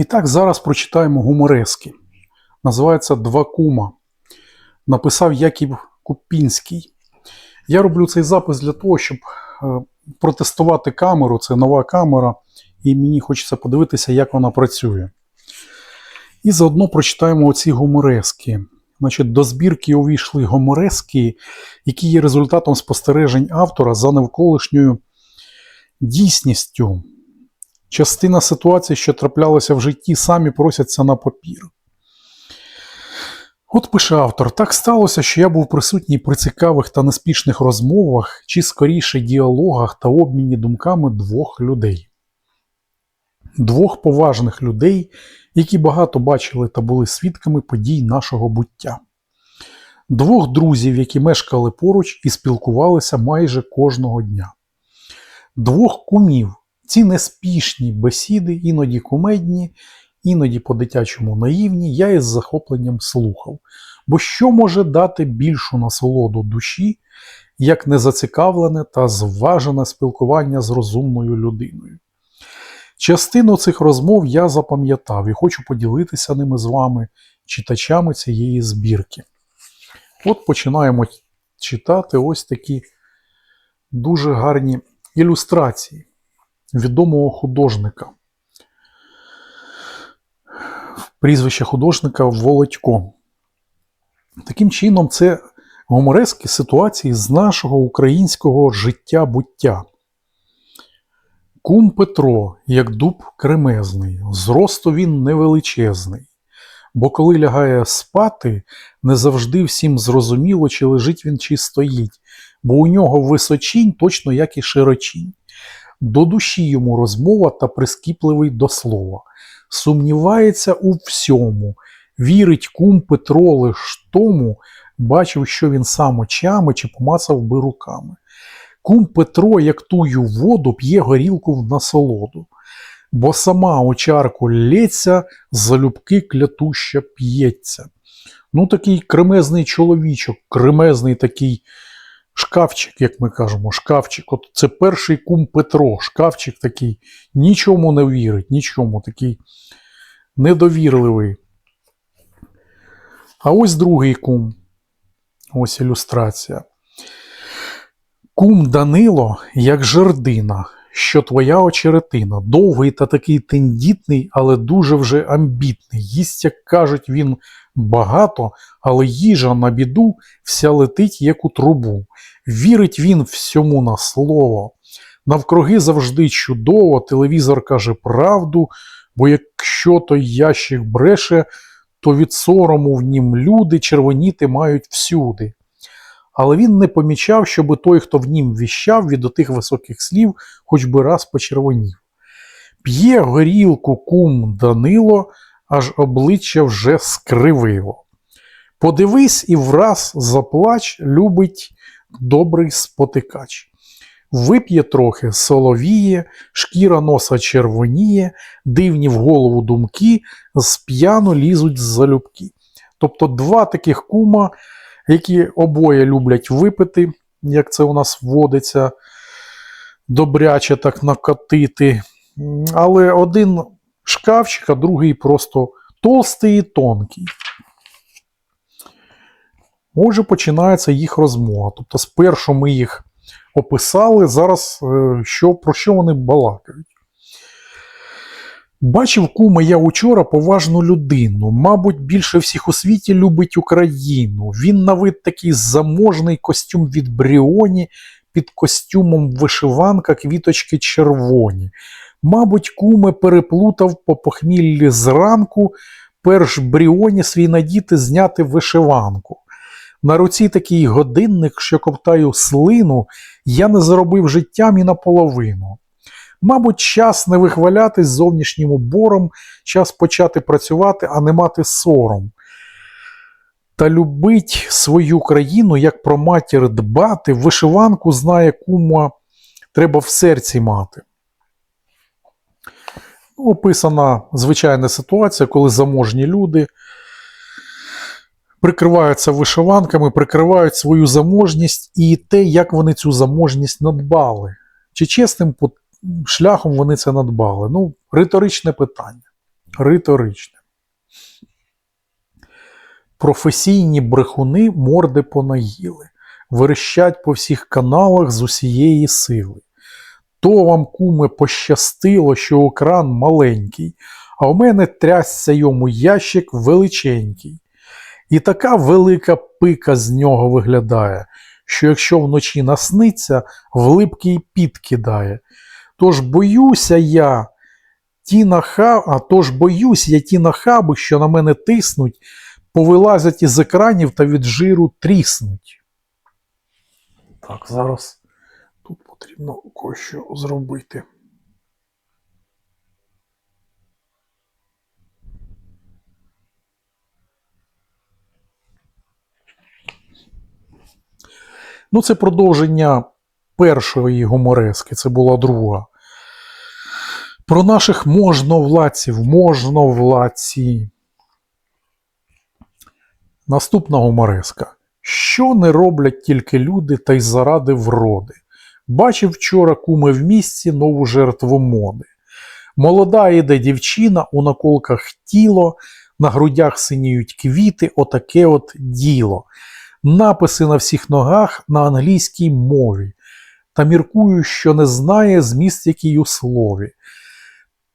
І так, зараз прочитаємо гуморески. Називається Два кума. Написав Яків Купінський. Я роблю цей запис для того, щоб е, протестувати камеру. Це нова камера, і мені хочеться подивитися, як вона працює. І заодно прочитаємо оці гуморески. Значить, до збірки увійшли гуморески, які є результатом спостережень автора за навколишньою дійсністю. Частина ситуацій, що траплялися в житті, самі просяться на папір. От пише автор: так сталося, що я був присутній при цікавих та неспішних розмовах, чи скоріше діалогах та обміні думками двох людей. Двох поважних людей, які багато бачили та були свідками подій нашого буття. Двох друзів, які мешкали поруч і спілкувалися майже кожного дня. Двох кумів, ці неспішні бесіди, іноді кумедні, іноді по-дитячому наївні, я із захопленням слухав. Бо що може дати більшу насолоду душі, як незацікавлене та зважене спілкування з розумною людиною? Частину цих розмов я запам'ятав і хочу поділитися ними з вами, читачами цієї збірки. От починаємо читати ось такі дуже гарні ілюстрації відомого художника. Прізвище художника Володько. Таким чином, це гуморески ситуації з нашого українського життя-буття. Кум Петро, як дуб кремезний, зросту він невеличезний, бо коли лягає спати, не завжди всім зрозуміло, чи лежить він, чи стоїть, бо у нього височінь, точно як і широчінь. До душі йому розмова та прискіпливий до слова. Сумнівається у всьому, вірить кум Петро лиш тому, бачив, що він сам очами чи помацав би руками. Кум Петро, як тую воду, п'є горілку в насолоду, бо сама у чарку лється, залюбки клятуща п'ється. Ну, такий кремезний чоловічок, кремезний такий шкафчик, як ми кажемо, шкафчик. От це перший кум Петро, шкафчик такий, нічому не вірить, нічому такий недовірливий. А ось другий кум. Ось ілюстрація. Кум Данило, як жердина, що твоя очеретина, довгий та такий тендітний, але дуже вже амбітний. Їсть, як кажуть, він багато, але їжа на біду вся летить, як у трубу. Вірить він всьому на слово. Навкруги завжди чудово, телевізор каже правду, бо якщо той ящик бреше, то від сорому в нім люди червоніти мають всюди. Але він не помічав, щоби той, хто в нім віщав, від отих високих слів, хоч би раз почервонів. П'є горілку кум Данило, аж обличчя вже скривило. Подивись і враз заплач, любить добрий спотикач. Вип'є трохи, соловіє, шкіра носа червоніє, дивні в голову думки, з п'яно лізуть з залюбки. Тобто два таких кума, які обоє люблять випити, як це у нас вводиться, добряче так накатити. Але один шкафчик, а другий просто толстий і тонкий. Отже, починається їх розмова. Тобто, спершу ми їх описали, зараз е, що, про що вони балакають. Бачив кума я учора поважну людину. Мабуть, більше всіх у світі любить Україну. Він на вид такий заможний костюм від Бріоні, під костюмом вишиванка, квіточки червоні. Мабуть, куме переплутав по похміллі зранку, перш Бріоні свій надіти зняти вишиванку. На руці такий годинник, що ковтаю слину, я не заробив життям і наполовину. Мабуть, час не вихвалятись зовнішнім убором, час почати працювати, а не мати сором. Та любить свою країну, як про матір дбати, вишиванку знає кума, треба в серці мати. Описана звичайна ситуація, коли заможні люди прикриваються вишиванками, прикривають свою заможність і те, як вони цю заможність надбали. Чи чесним шляхом вони це надбали? Ну, риторичне питання. Риторичне. Професійні брехуни морди понаїли, верещать по всіх каналах з усієї сили. То вам, куме, пощастило, що окран маленький, а в мене трясся йому ящик величенький. І така велика пика з нього виглядає, що якщо вночі насниться, в липкий піт кидає. Тож боюся я ті нахаб... а тож боюсь я ті нахаби, що на мене тиснуть, повилазять із екранів та від жиру тріснуть. Так, зараз тут потрібно кое-що зробити. Ну, це продовження першої гуморески, це була друга. Про наших можновладців, можновладці. Наступна гумореска. Що не роблять тільки люди та й заради вроди? Бачив вчора куми в місті нову жертву моди. Молода іде дівчина, у наколках тіло, на грудях синіють квіти, отаке от діло. Написи на всіх ногах на англійській мові, та міркую, що не знає зміст який у слові.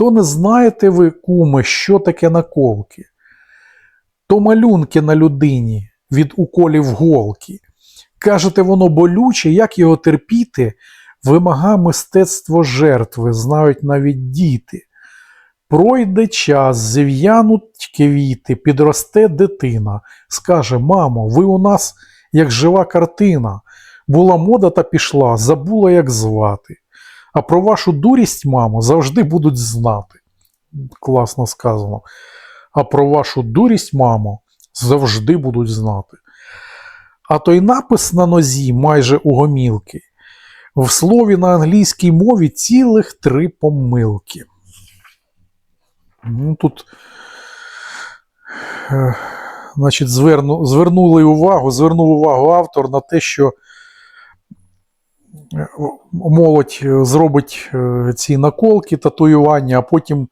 То не знаєте ви, куме, що таке наколки? То малюнки на людині від уколів голки. Кажете, воно болюче, як його терпіти, вимага мистецтво жертви, знають навіть діти. Пройде час, зів'януть квіти, підросте дитина. Скаже, мамо, ви у нас як жива картина. Була мода та пішла, забула, як звати. А про вашу дурість, мамо, завжди будуть знати. Класно сказано. А про вашу дурість, мамо, завжди будуть знати. А той напис на нозі майже у гомілки. В слові на англійській мові цілих три помилки. Ну, Тут е, значить, зверну, звернули увагу, звернув увагу автор на те, що молодь е, зробить е, ці наколки, татуювання, а потім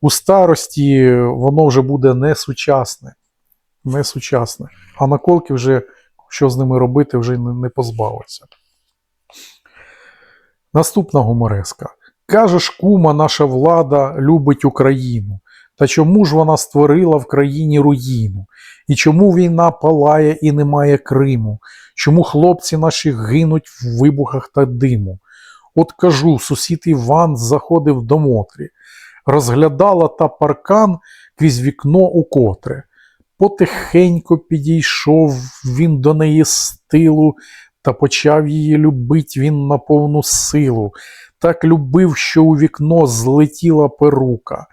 у старості воно вже буде несучасне. Несучасне. А наколки вже, що з ними робити, вже не, не позбавиться. Наступна гумореска. Каже ж кума, наша влада любить Україну. Та чому ж вона створила в країні руїну? І чому війна палає і немає Криму? Чому хлопці наші гинуть в вибухах та диму? От кажу, сусід Іван заходив до Мотрі, розглядала та паркан крізь вікно укотре. Потихенько підійшов він до неї з тилу, та почав її любить він на повну силу. Так любив, що у вікно злетіла перука.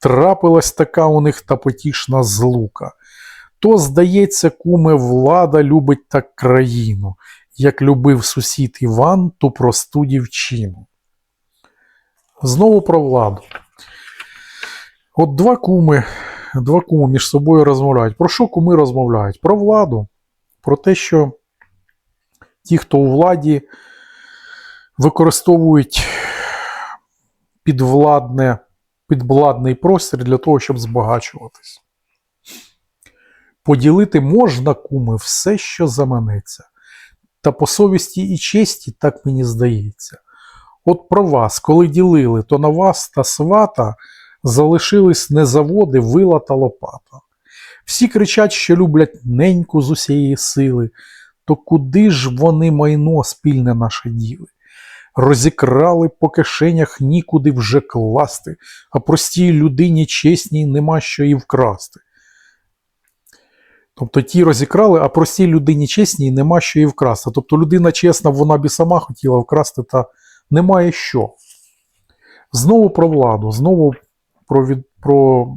Трапилась така у них та потішна злука. То, здається, куме, влада любить так країну, як любив сусід Іван ту просту дівчину. Знову про владу. От два куми, два куми між собою розмовляють. Про що куми розмовляють? Про владу, про те, що ті, хто у владі, використовують підвладне, підвладний простір для того, щоб збагачуватись. Поділити можна, куми, все, що заманеться. Та по совісті і честі, так мені здається. От про вас, коли ділили, то на вас та свата залишились не заводи, вила та лопата. Всі кричать, що люблять неньку з усієї сили, то куди ж вони майно спільне наше діли? Розікрали по кишенях нікуди вже класти, а простій людині чесній нема що і вкрасти. Тобто ті розікрали, а простій людині чесній нема що і вкрасти. Тобто людина чесна, вона б і сама хотіла вкрасти, та немає що. Знову про владу, знову про, від, про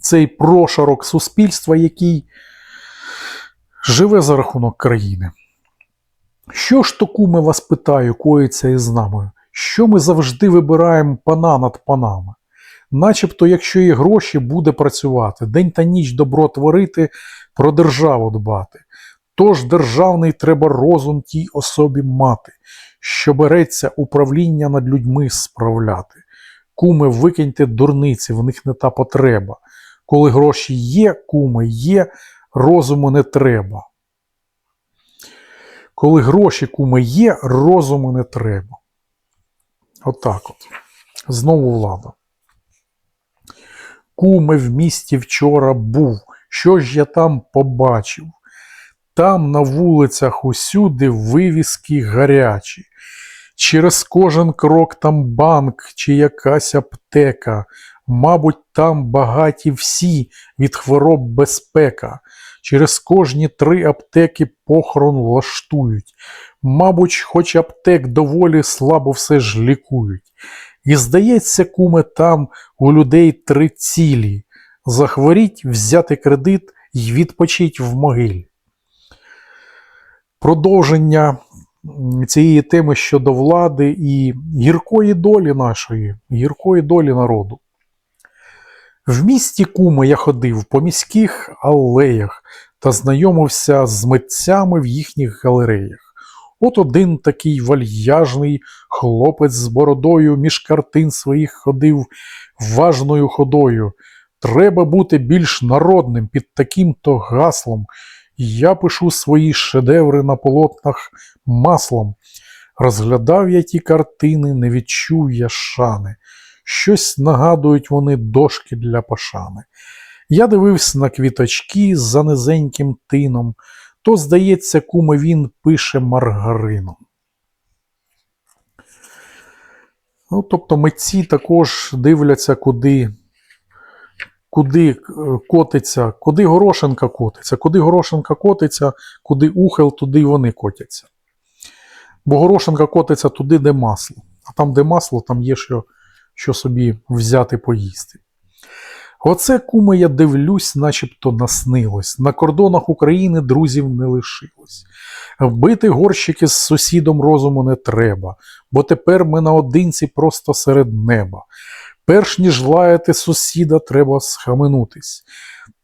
цей прошарок суспільства, який живе за рахунок країни. Що ж то, куме, вас питаю, коїться із нами? Що ми завжди вибираємо пана над панами? Начебто, якщо є гроші, буде працювати, день та ніч добро творити, про державу дбати. Тож державний треба розум тій особі мати, що береться управління над людьми справляти. Куми, викиньте дурниці, в них не та потреба. Коли гроші є, куми є, розуму не треба. Коли гроші куми є, розуму не треба. Отак от. Знову влада. Куми в місті вчора був. Що ж я там побачив? Там на вулицях усюди вивіски гарячі. Через кожен крок там банк чи якась аптека. Мабуть, там багаті всі від хвороб безпека. Через кожні три аптеки похорон влаштують. Мабуть, хоч аптек доволі слабо все ж лікують. І здається, куме, там у людей три цілі захворіть, взяти кредит і відпочить в могилі. Продовження цієї теми щодо влади і гіркої долі нашої, гіркої долі народу. В місті Куми я ходив по міських алеях та знайомився з митцями в їхніх галереях. От один такий вальяжний хлопець з бородою між картин своїх ходив важною ходою. Треба бути більш народним під таким-то гаслом. Я пишу свої шедеври на полотнах маслом. Розглядав я ті картини, не відчув я шани. Щось нагадують вони дошки для пошани. Я дивився на квіточки за низеньким тином, то, здається, куме він пише маргарином. Ну, тобто митці також дивляться, куди, куди е, котиться, куди горошинка котиться, куди горошинка котиться, куди ухил, туди й вони котяться. Бо горошинка котиться туди, де масло. А там, де масло, там є що, що собі взяти поїсти. Оце, куме, я дивлюсь, начебто наснилось. На кордонах України друзів не лишилось. Вбити горщики з сусідом розуму не треба, бо тепер ми наодинці просто серед неба. Перш ніж лаяти сусіда, треба схаменутись.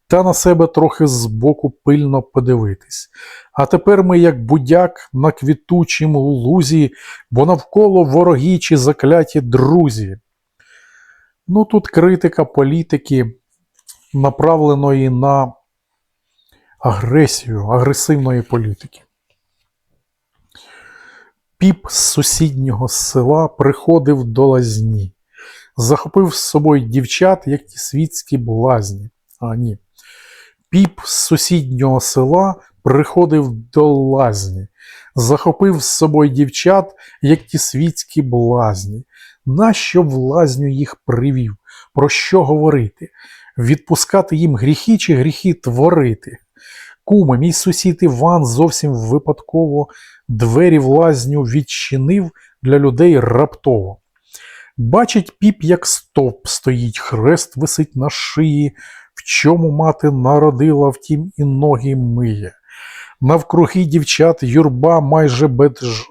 Та на себе трохи збоку пильно подивитись. А тепер ми, як будяк на квітучім лузі, бо навколо вороги чи закляті друзі. Ну, тут критика політики, направленої на агресію, агресивної політики. Піп з сусіднього села приходив до лазні, захопив з собою дівчат, як ті світські блазні. А ні. Піп з сусіднього села приходив до лазні, захопив з собою дівчат, як ті світські блазні. Нащо в лазню їх привів? Про що говорити? Відпускати їм гріхи чи гріхи творити? Куме, мій сусід Іван зовсім випадково двері в лазню відчинив для людей раптово. Бачить піп, як стовп стоїть, хрест висить на шиї, в чому мати народила, втім і ноги миє. Навкруги дівчат юрба майже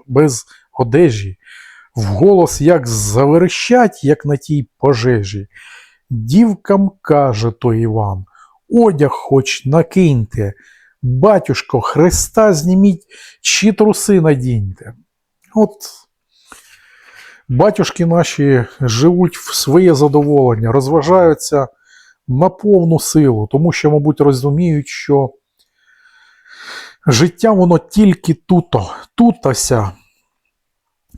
без, одежі, вголос як заверещать, як на тій пожежі. Дівкам каже той Іван, одяг хоч накиньте, батюшко, хреста зніміть, чи труси надіньте. От батюшки наші живуть в своє задоволення, розважаються на повну силу, тому що, мабуть, розуміють, що життя воно тільки туто, тутося.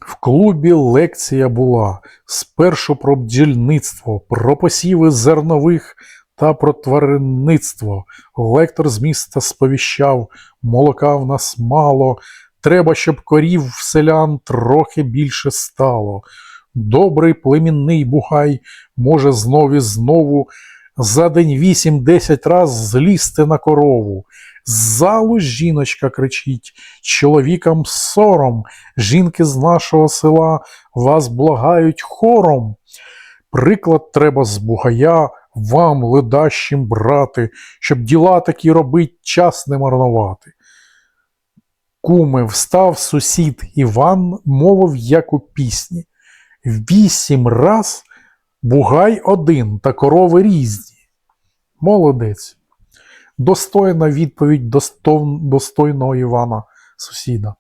В клубі лекція була спершу про бджільництво, про посіви зернових та про тваринництво. Лектор з міста сповіщав, молока в нас мало, треба, щоб корів в селян трохи більше стало. Добрий племінний бугай може знов і знову за день вісім-десять раз злізти на корову. Залу жіночка кричить, чоловікам сором, жінки з нашого села вас благають хором. Приклад треба з бугая вам, ледащим брати, щоб діла такі робить, час не марнувати. Куме, встав сусід Іван, мовив, як у пісні. Вісім раз бугай один та корови різні. Молодець. Достойна відповідь достойного Івана сусіда.